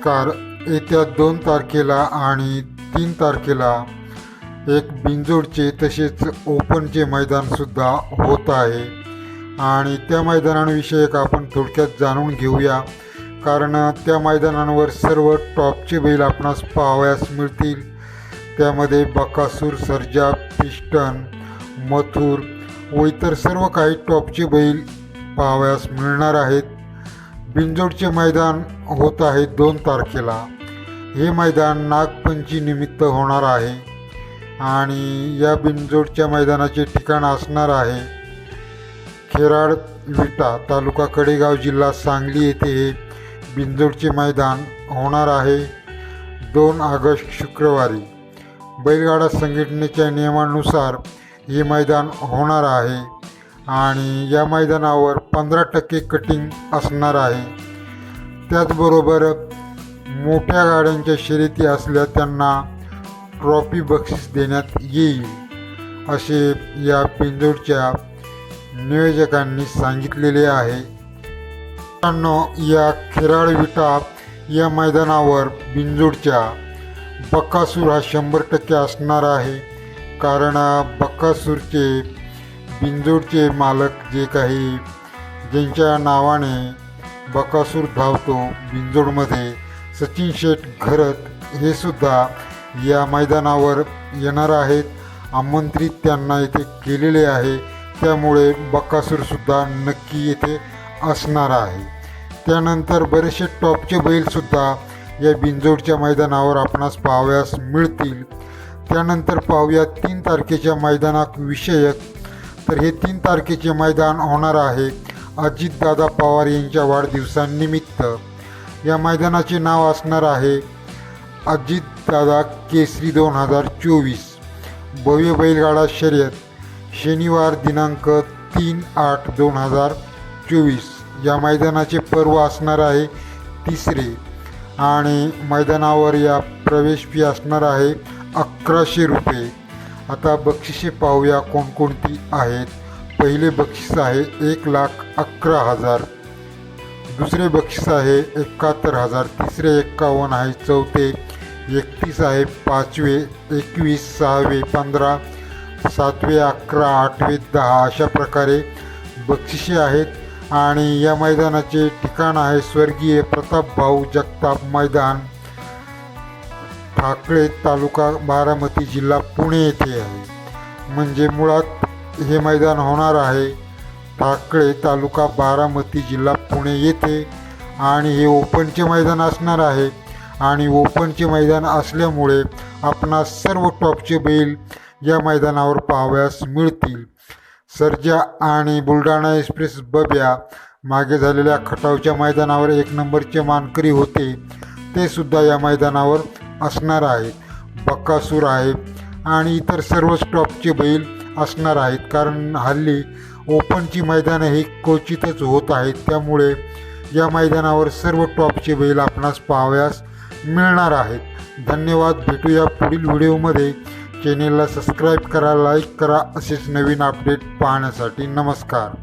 नमस्कार येत्या दोन तारखेला आणि तीन तारखेला एक बिंजोडचे तसेच ओपनचे मैदानसुद्धा होत आहे. आणि त्या मैदानांविषयक आपण थोडक्यात जाणून घेऊया. कारण त्या मैदानांवर सर्व टॉपचे बैल आपणास पाहावयास मिळतील. त्यामध्ये बकासूर सर्जा पिस्टन मथुर व इतर सर्व काही टॉपचे बैल पाहावयास मिळणार आहेत. बिंजोडचे मैदान होत आहे दोन तारखेला. हे मैदान नागपंचमीनिमित्त होणार आहे आणि या बिंजोडच्या मैदानाचे ठिकाण असणार आहे खेराड विटा तालुका कडेगाव जिल्हा सांगली येथे हे बिंजोडचे मैदान होणार आहे दोन ऑगस्ट शुक्रवारी. बैलगाडा संघटनेच्या नियमानुसार हे मैदान होणार आहे. आणि या मैदानावर पंधरा टक्के कटिंग असणार आहे. त्याचबरोबर मोठ्या गाड्यांच्या शर्यती असल्या त्यांना ट्रॉफी बक्षीस देण्यात येईल असे या पिंजोडच्या नियोजकांनी सांगितलेले आहे. मित्रांनो या खेराळ विटा या मैदानावर बिंजोडच्या बक्कासूर हा शंभर टक्के असणार आहे. कारण बक्कासूरचे बिंजोडचे मालक जे काही ज्यांच्या नावाने बकासूर धावतो बिंजोडमध्ये सचिन शेठ घरत हे सुद्धा या मैदानावर येणार आहेत. आमंत्रित त्यांना येथे केलेले आहे. त्यामुळे बकासूरसुद्धा नक्की येथे असणार आहे. त्यानंतर बरेचसे टॉपचे बैलसुद्धा या बिंजोडच्या मैदानावर आपणास पाहावयास मिळतील. त्यानंतर पाहूया तीन तारखेच्या मैदानात विषयक तर हे तीन तारखेचे मैदान होणार आहे अजितदादा पवार यांच्या वाढदिवसानिमित्त. या मैदानाचे नाव असणार आहे अजितदादा केसरी दोन हजार चोवीस. भव्य बैलगाडा शर्यत शनिवार दिनांक तीन आठ दोन हजार चोवीस. या मैदानाचे पर्व असणार आहे तिसरे आणि मैदानावर या प्रवेश फी असणार आहे अकराशे रुपये. आता बक्षिसे पाहूया कोणकोणती आहेत. पहिले बक्षीस आहे एक लाख अकरा हजार. दुसरे बक्षीस आहे एकाहत्तर हजार. तिसरे एक्कावन्न आहे चौथे. एकतीस आहे पाचवे एकवीस सहावे पंधरा सातवे अकरा आठवे दहा अशा प्रकारे बक्षिसे आहेत. आणि या मैदानाचे ठिकाण आहे स्वर्गीय प्रताप भाऊ जगताप मैदान. ठाकळे तालुका बारामती जिल्हा पुणे येथे आहे. म्हणजे मुळात हे मैदान होणार आहे. ठाकळे तालुका बारामती जिल्हा पुणे येथे आणि हे ओपनचे मैदान असणार आहे. आणि ओपनचे मैदान असल्यामुळे आपणास सर्व टॉपचे बैल या मैदानावर पाहावयास मिळतील. सर्जा आणि बुलढाणा एक्सप्रेस बब्या मागे झालेल्या खटावच्या मैदानावर एक नंबरचे मानकरी होते. ते सुद्धा या मैदानावर असणार आहेत. बक्कासूर आहे आणि इतर सर्वच टॉपचे बैल असणार आहेत. कारण हल्ली ओपनची मैदानं ही क्वचितच होत आहेत. त्यामुळे या मैदानावर सर्व टॉपचे बैल आपणास पाहावयास मिळणार आहेत. धन्यवाद. भेटूया पुढील व्हिडिओमध्ये. चॅनेलला सबस्क्राईब करा लाईक करा. असेच नवीन अपडेट पाहण्यासाठी नमस्कार.